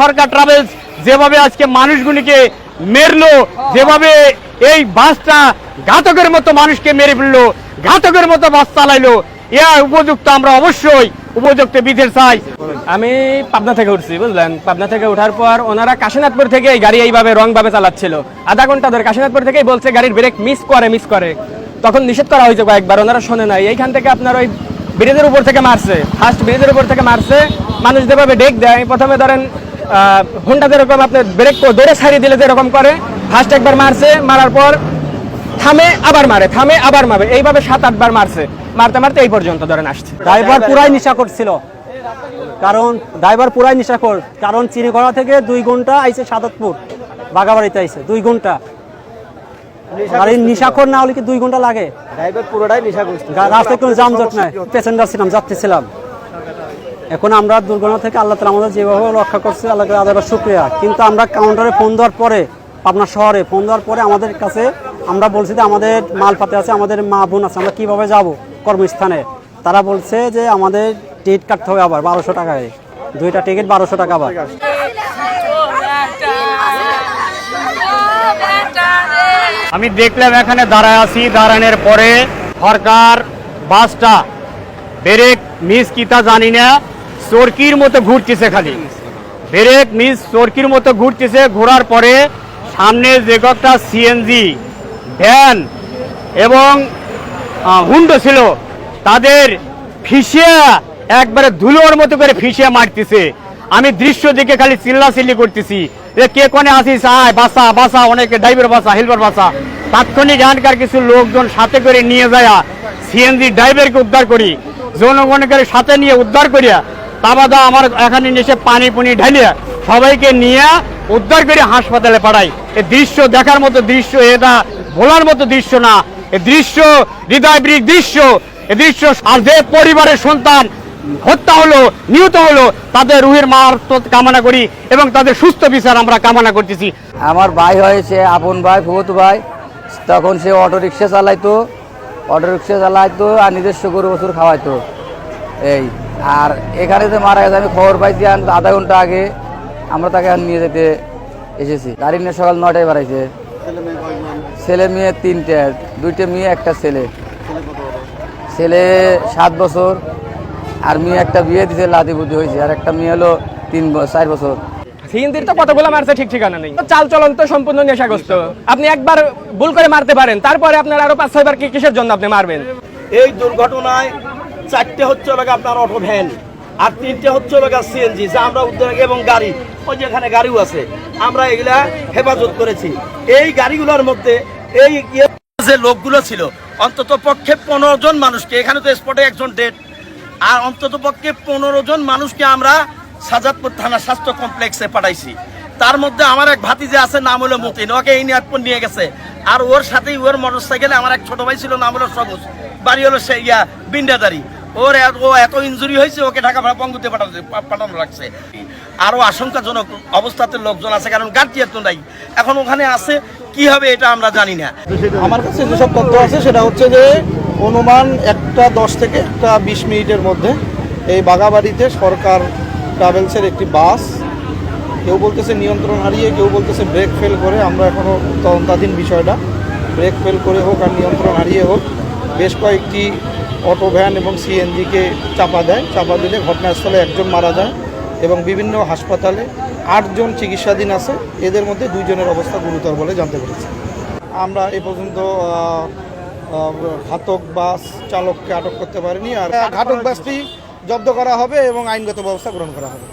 সরকার travels যেভাবে আজকে মানুষগুলিকে মেরলো, যেভাবে এই বাসটা ঘাতকের মতো মানুষকে মেরে ফেলল, ঘাতকের মতো বাস চালাইলো, এ উপযুক্ত আমরা অবশ্যই উপযুক্ত বিধের চাই আমি পাবনা থেকে উঠছি, বুঝলেন? পাবনা থেকে ওঠার পর ওনারা কাশীনাথপুর থেকে এই গাড়ি এইভাবে রং ভাবে চালাচ্ছিল। আধা ঘণ্টা ধরে কাশীনাথপুর থেকেই বলছে, গাড়ির ব্রেক মিস করে মিস করে। তখন নিষেধ করা হয়েছে কয়েকবার, ওনারা শোনে নাই। এইখান থেকে আপনার ওই ব্রিজের উপর থেকে মারছে। ফার্স্ট ব্রিজের উপর থেকে মারছে। মানুষ যেভাবে ডেক দেয়, প্রথমে ধরেন হুন্ডা যেরকম আপনার ব্রেক দৌড়ে ছাড়িয়ে দিলে যেরকম করে ফার্স্ট একবার মারছে মারার পর থামে আবার মারে থামে আবার মারে এইভাবে সাত আটবার মারছে। মারতে মারতে এই পর্যন্ত ধরেন আসছে। ড্রাইভার পুরাই নেশা করছিল কারণ ড্রাইভার পুরাই নেশা কর কারণ চিনিগড়া থেকে দুই ঘণ্টা আইছে সাদতপুর বাগাবাড়িতে আইছে দুই ঘণ্টা। আর এই নিশাখর না হলে কি দুই ঘণ্টা লাগে? ড্রাইভার পুরোটাই নেশা করছে রাস্তায় কোনো যানজট নাই। প্যাসেঞ্জার ছিলাম যাত্রী এখন আমরা দুর্ঘটনা থেকে আল্লাহ তালা আমাদের যেভাবে রক্ষা করছে, আল্লাহ তালা আদাবার শুক্রিয়া। কিন্তু আমরা কাউন্টারে ফোন দেওয়ার পরে, পাবনা শহরে ফোন দেওয়ার পরে আমাদের কাছে আমরা বলছি যে আমাদের মালপাতে আছে, আমাদের মা বোন আছে, আমরা কীভাবে যাব কর্মস্থানে? তারা বলছে যে আমাদের টিকিট কাটতে হবে আবার বারোশো টাকায়। দুইটা টিকিট বারোশো টাকা আবার। আমি দেখলাম এখানে দাঁড়ায় আছি, দাঁড়ানোর পরে সরকার বাসটা, ব্রেক, মিস কিতা জানি না। চরকির মতো ঘুরতেছে খালি। ব্রেক মিস চরকির মতো ঘুরতেছে, ঘোরার পরে সামনে যে কয়েকটা সিএনজি ভ্যান এবং হুন্ডো ছিল, তাদের ফিসিয়া, একবারে ধুলোর মতো করে ফিসিয়া মারতেছে। আমি দৃশ্য দেখে খালি চিল্লাচিল্লি করতেছি। যে কে কোনে আসিস আয়, বাসা বাসা, অনেকে ড্রাইভার বাসা হেল্পার বাসা। তাৎক্ষণিক এখানকার কিছু লোকজন সাথে করে নিয়ে যায় সিএনজি ড্রাইভারকে উদ্ধার করি। জনগণকে সাথে নিয়ে উদ্ধার করিয়া তাবাদা আমার এখানে এসে পানি পুনি ঢালিয়া সবাইকে নিয়ে উদ্ধার করে হাসপাতালে পাঠাই। এ দৃশ্য দেখার মতো দৃশ্য এটা ভোলার মতো দৃশ্য না। এ দৃশ্য হৃদয় দৃশ্য। এ দৃশ্য আর যে পরিবারের সন্তান হত্যা হলো, নিহত হলো, তাদের রুহের মার কামনা করি এবং তাদের সুস্থ বিচার আমরা কামনা করতেছি। আমার ভাই হয়েছে, আপন ভাই ফুত ভাই। তখন সে অটো রিক্সা চালাইতো অটো রিক্সা চালাইতো আর নিজস্ব গরু বছর খাওয়াইতো। এই আর এখানে যে মারা গেছে আমি খবর পাইছি আধা ঘণ্টা আগে আমরা তাকে নিয়ে যেতে এসেছি। গাড়ি নিয়ে সকাল নটায় বাড়াইছে। ছেলে মেয়ে তিনটে দুইটা মেয়ে একটা ছেলে। ছেলে সাত বছর আর মেয়ে একটা বিয়ে দিছে লাতি বুদ্ধি হয়েছে। আর একটা মেয়ে হলো তিন চার বছর। সিএনজির তো কতগুলো মারছে ঠিক ঠিকানা নেই। চাল চলন তো সম্পূর্ণ নেশাগ্রস্ত। আপনি একবার ভুল করে মারতে পারেন তারপরে আপনার আরও পাঁচ ছয়বার কি কিসের জন্য আপনি মারবেন? এই দুর্ঘটনায় চারটে হচ্ছে লোক আপনার অটো ভ্যান আর তিনটে হচ্ছে লোক সিএনজি যা আমরা উদ্ধার এবং গাড়ি, ওই যেখানে গাড়িও আছে, আমরা এগুলা হেফাজত করেছি। এই গাড়িগুলোর মধ্যে এই ইয়ে যে লোকগুলো ছিল, অন্তত পক্ষে পনেরো জন মানুষকে, এখানে তো স্পটে একজন ডেট আর অন্তত পক্ষে পনেরো জন মানুষকে আমরা সাজাদপুর থানা স্বাস্থ্য কমপ্লেক্সে পাঠাইছি। তার মধ্যে আমার এক ভাতিজে আছে, নাম হলো মতিন, ওকে এই নিয়াতপুর নিয়ে গেছে। আর ওর সাথেই ওর মোটর সাইকেলে আমার এক ছোট ভাই ছিল, নাম হলো সবুজ, বাড়ি হলো সে ইয়া বিন্ডাদারি ওর ও এত ইনজুরি হয়েছে, ওকে ঢাকা ভাড়া পঙ্গুতে পাঠানো পাঠানো লাগছে। আরও আশঙ্কাজনক অবস্থাতে লোকজন আছে, কারণ গার্জিয়ান তো নাই। এখন ওখানে আছে, কি হবে এটা আমরা জানি না। আমার কাছে যেসব তথ্য আছে, সেটা হচ্ছে যে, অনুমান একটা দশ থেকে একটা বিশ মিনিটের মধ্যে এই বাগাবাড়িতে সরকার ট্রাভেলসের একটি বাস, কেউ বলতেছে নিয়ন্ত্রণ হারিয়ে, কেউ বলতেছে ব্রেক ফেল করে, আমরা এখনও তদন্তাধীন বিষয়টা। ব্রেক ফেল করে হোক আর নিয়ন্ত্রণ হারিয়ে হোক, বেশ কয়েকটি অটো ভ্যান এবং সিএনজিকে চাপা দেয়। চাপা দিলে ঘটনাস্থলে একজন মারা যায় এবং বিভিন্ন হাসপাতালে আটজন চিকিৎসাধীন আছে। এদের মধ্যে দুইজনের অবস্থা গুরুতর বলে জানতে পেরেছি। আমরা এ পর্যন্ত ঘাতক বাস চালককে আটক করতে পারিনি। আর ঘাতক বাসটি জব্দ করা হবে এবং আইনগত ব্যবস্থা গ্রহণ করা হবে।